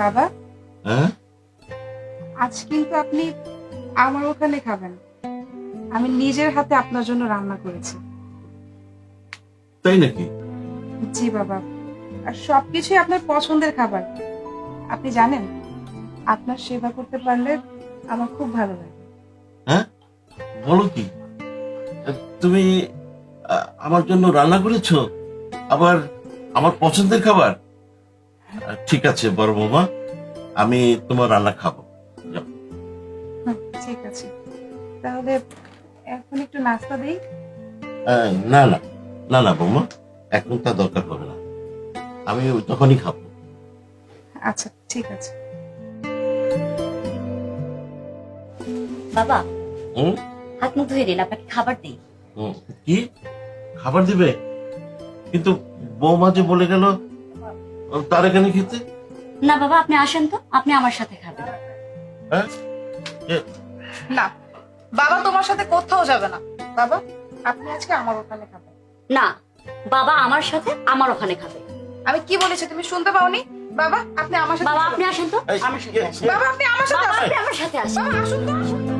বাবা? হ্যাঁ? আজ কিন্তু আপনি আমার ওখানে খাবেন। আমি নিজের হাতে আপনার জন্য রান্না করেছি। তাই নাকি? জি বাবা। আর সবকিছুই আপনার পছন্দের খাবার। আপনি জানেন আপনার সেবা করতে পারলে আমার খুব ভালো লাগে। হ্যাঁ? বলো কি? তুমি আমার জন্য রান্না করেছ আবার আমার পছন্দের খাবার? ঠিক আছে বড় বৌমা। আমি তোমার রান্না খাব। ঠিক আছে। তাহলে এখন একটু নাস্তা দেই? না না না না বৌমা। এখন তার দরকার হবে না। আমি ওই তখনই খাব। আচ্ছা ঠিক আছে। বাবা হুম? হাত মুখ ধুয়ে দিন আপনাকে খাবার দিই। হুম, কি? খাবার দিবে? কিন্তু বৌমা যে বলে গেল তার এখানে খেতে না বাবা আপনি আসেন তো আপনি আমার সাথে খাবেন। হ্যাঁ? না বাবা তোমার সাথে কোথাও যাবে না। বাবা আপনি আজকে আমার ওখানে খাবেন। না বাবা আমার সাথে আমার ওখানে খাবে। আমি কি বলেছি তুমি শুনতে পাওনি? বাবা আপনি আমার সাথে বাবা আপনি আসেন তো আমার সাথে আসেন। বাবা আপনি আমার সাথে আপনি আমার সাথে আসেন। বাবা আসুন তো।